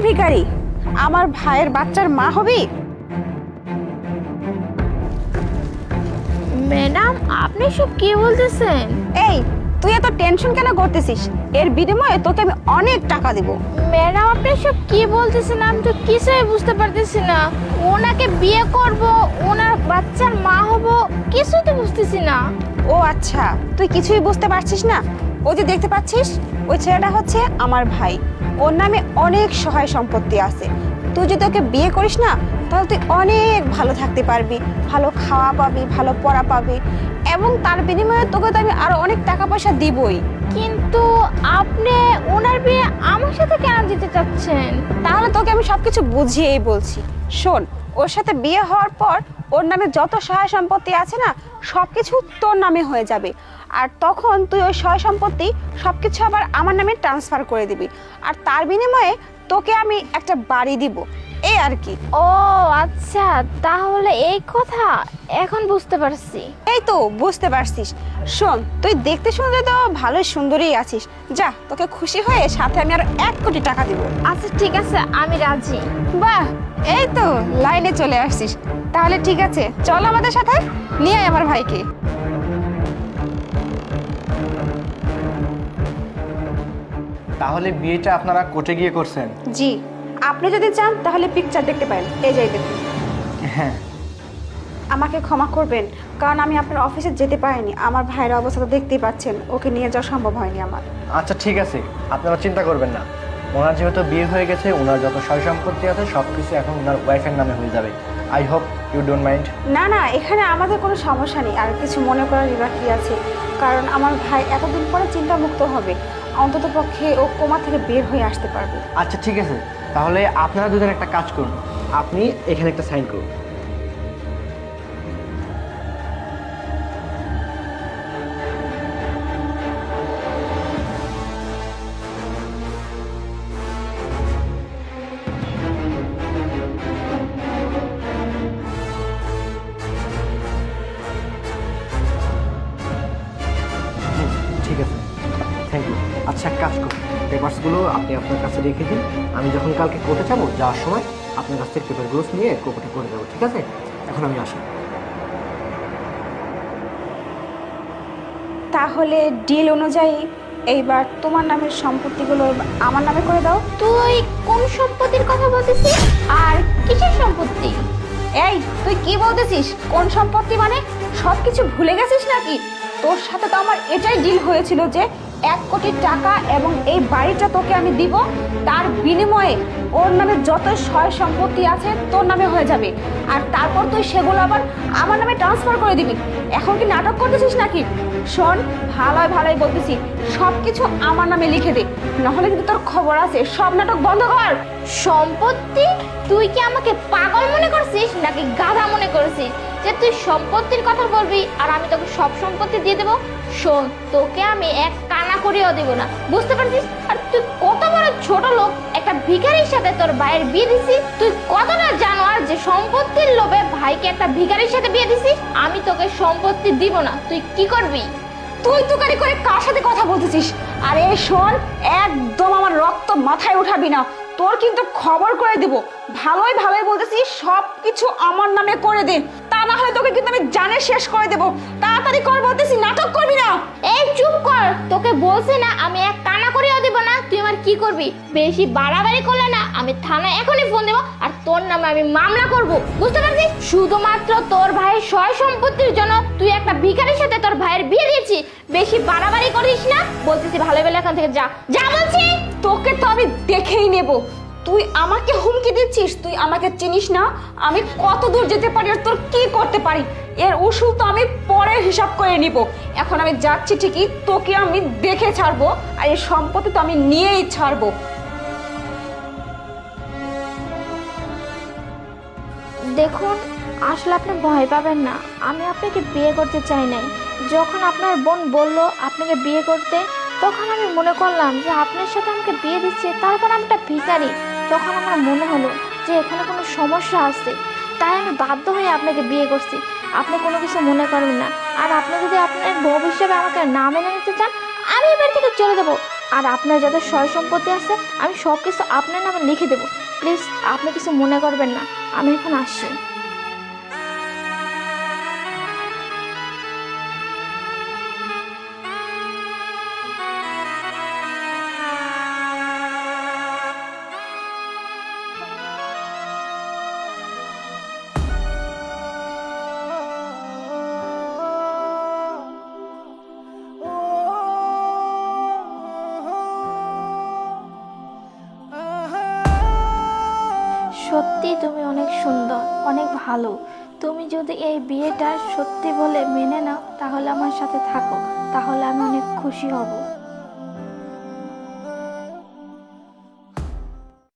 এই ভিখারি। আমার ভাইয়ের বাচ্চার মা হবি? ম্যাডাম আপনি সব কি বলতেছেন? এই তুই এত টেনশন কেন করতেছিস? এর বিনিময়ে তোকে আমি অনেক টাকা দেব। ম্যাডাম আপনি সব কি বলতেছেন আমি তো কিছুই বুঝতে পারতেছি না। ওনাকে বিয়ে করব ওনার বাচ্চার মা হব কিছুই তো বুঝতেছি না। ও আচ্ছা তুই কিছুই বুঝতে পারছিস না? ও যে দেখতে পাচ্ছিস ওই ছেলেটা হচ্ছে আমার ভাই। ওর নামে অনেক সহায় সম্পত্তি আছে। তুই যদি ওকে বিয়ে করিস না তাহলে তুই অনেক ভালো থাকতে পারবি। ভালো খাওয়া পাবি ভালো পড়া পাবি। এবং তার বিনিময়ে তোকে তো আমি আরও অনেক টাকা পয়সা দিবই। কিন্তু আপনি ওনার বিয়ে আমার সাথে কেন দিতে চাচ্ছেন? তাহলে তোকে আমি সবকিছু বুঝিয়েই বলছি। শোন ওর সাথে বিয়ে হওয়ার পর ওর নামে যত সহায় সম্পত্তি আছে না সবকিছু তোর নামে হয়ে যাবে। আর তখন তুই ওই সয় সম্পত্তি সব কিছু আবার আমার নামে ট্রান্সফার করে দিবি। আর তার বিনিময়ে তোকে আমি একটা বাড়ি দিব। এই আর কি। ও আচ্ছা তাহলে এই কথা এখন বুঝতে পারছি। এই তো বুঝতে পারছিস। শোন তুই দেখতে শুনতে তো ভালোই সুন্দরই আছিস। যা তোকে খুশি হয়ে সাথে আমি আর এক কোটি টাকা দিব। আচ্ছা ঠিক আছে আমি রাজি। বাহ এই তো লাইনে চলে আসছিস। তাহলে ঠিক আছে চল আমাদের সাথে নিয়ে আয় আমার ভাইকে। তাহলে বিয়েটা আপনারা কোর্টে গিয়ে করছেন? জি। আপনি যদি চান তাহলে পিকচার দেখতে পারেন। এই যাই দেখুন। হ্যাঁ। আমাকে ক্ষমা করবেন কারণ আমি আপনার অফিসে যেতে পারিনি। আমার ভাইয়ের অবস্থা তো দেখতেই পাচ্ছেন ওকে নিয়ে যাওয়া সম্ভব হয়নি আমার। আচ্ছা ঠিক আছে। আপনারা চিন্তা করবেন না। ওনার যেহেতু বিয়ে হয়ে গেছে ওনার যত সয় সম্পত্তি আছে সব কিছু এখন ওনার ওয়াইফের নামে হয়ে যাবে। I hope you don't mind না না এখানে আমাদের কোনো সমস্যা নেই। আর কিছু মনে করার বা কি আছে। কারণ আমার ভাই এতদিন পরে চিন্তামুক্ত হবে। অন্তত পক্ষে ও কোমা থেকে বের হয়ে আসতে পারবে। আচ্ছা ঠিক আছে। তাহলে আপনারা দুজন একটা কাজ করুন। আপনি এখানে একটা সাইন করুন। আচ্ছা এক কাজ করুন। পেপারসগুলো আপনি আপনার কাছে রেখে দিন। আমি যখন কালকে কোর্টে যাব যাওয়ার সময় আপনার কাছ থেকে পেপারগুলো নিয়ে কোর্টে করে দেবো ঠিক আছে? এখন আমি আসি। তাহলে ডিল অনুযায়ী এইবার তোমার নামের সম্পত্তিগুলো আমার নামে করে দাও। তুই কোন সম্পত্তির কথা বলতেছিস? আর কিসের সম্পত্তি? এই তুই কি বলতেছিস? কোন সম্পত্তি মানে? সব কিছু ভুলে গেছিস নাকি? তোর সাথে তো আমার এটাই ডিল হয়েছিল যে এক কোটি টাকা এবং এই বাড়িটা তোকে আমি দিব। তার বিনিময়ে ওর নামে যত সয় সম্পত্তি আছে তোর নামে হয়ে যাবে। আর তারপর তুই সেগুলো আবার আমার নামে ট্রান্সফার করে দিবি। এখন কি নাটক করতেছিস নাকি? শোন ভালোই ভালোই বলতেছি সব কিছু আমার নামে লিখে দে। নাহলে কিন্তু তোর খবর আছে, সব নাটক বন্ধ কর। সম্পত্তি তুই কি আমাকে পাগল মনে করছিস নাকি গাধা মনে করছিস? যে তুই সম্পত্তির কথা বলবি আর আমি তোকে সব সম্পত্তি দিয়ে দেবো, শোন, তোকে আমি এক কানা করিয়েও দেবো না। বুঝতে পারছিস? আর তুই কত বড় ছোট লোক, একটা ভিখারির সাথে তোর ভাইয়ের বিয়ে দিছিস তুই কতটা আর যে সম্পত্তির লোভে ভাইকে একটা ভিখারির সাথে বিয়ে দিছিস? আমি তোকে সম্পত্তি দিব না। তুই কি করবি? তুই তুকারি করে কার সাথে কথা বলতেছিস? আরে শোন, একদম আমার রক্ত মাথায় উঠাবি না। তোর কিন্তু খবর করে দেব। ভালোই ভালোই বলতেছি সব কিছু আমার নামে করে দে। তা না হলে তোকে কিন্তু আমি জানে শেষ করে দেব। তাড়াতাড়ি কর বলতেছি নাটক করবি না? এই চুপ কর তোকে বলছি না আমি এক কানা করেও দিব না। তুই আমার কি করবি? বেশি বাড়াবাড়ি করলে না আমি থানায় এখনই ফোন দেবো আর তোর নামে আমি মামলা করব। বুঝতে পারছিস? শুধুমাত্র তোর ভাইয়ের সয় সম্পত্তির জন্য তুই একটা ভিখারির সাথে তোর ভাইয়ের বিয়ে দিয়েছিস। বেশি বাড়াবাড়ি করিস না। বলতেছি ভালো বেলা এখান থেকে যা। যা বলছি? তোকে তো আমি দেখেই নেব। তুই আমাকে হুমকি দিচ্ছিস? তুই আমাকে চিনিস না? আমি কত দূর যেতে পারি আর তোর কি করতে পারি? এর ওষুধ তো আমি পরে হিসাব করে নিব। এখন আমি যাচ্ছি ঠিকই, তোকে আমি দেখে ছাড়বো আর এই সম্পত্তি তো আমি নিয়েই ছাড়বো। দেখুন, আসলে আপনি ভয় পাবেন না। আমি আপনাকে বিয়ে করতে চাই নাই। যখন আপনার বোন বলল আপনাকে বিয়ে করতে, তখন আমি মনে করলাম যে আপনার সাথে আমাকে বিয়ে দিচ্ছে, তারপর আমি একটা ভিখারি। তখন আমার মনে হলো যে এখানে কোনো সমস্যা আছে। তাই আমি বাধ্য হয়ে আপনাকে বিয়ে করছি। আপনি কোনো কিছু মনে করেন না। আর আপনি যদি আপনার বউ হিসেবে আমাকে না মেনে নিতে চান, আমি এবার থেকে চলে দেবো আর আপনার যত সয় সম্পত্তি আছে, আমি সব কিছু আপনার নামে লিখে দেবো। প্লিজ, আপনি কিছু মনে করবেন না। আমি এখন আসছি। সত্যি তুমি অনেক সুন্দর, অনেক ভালো। তুমি যদি এই বিয়েটা সত্যি বলে মেনে নাও, তাহলে আমার সাথে থাকো, তাহলে আমি অনেক খুশি হব।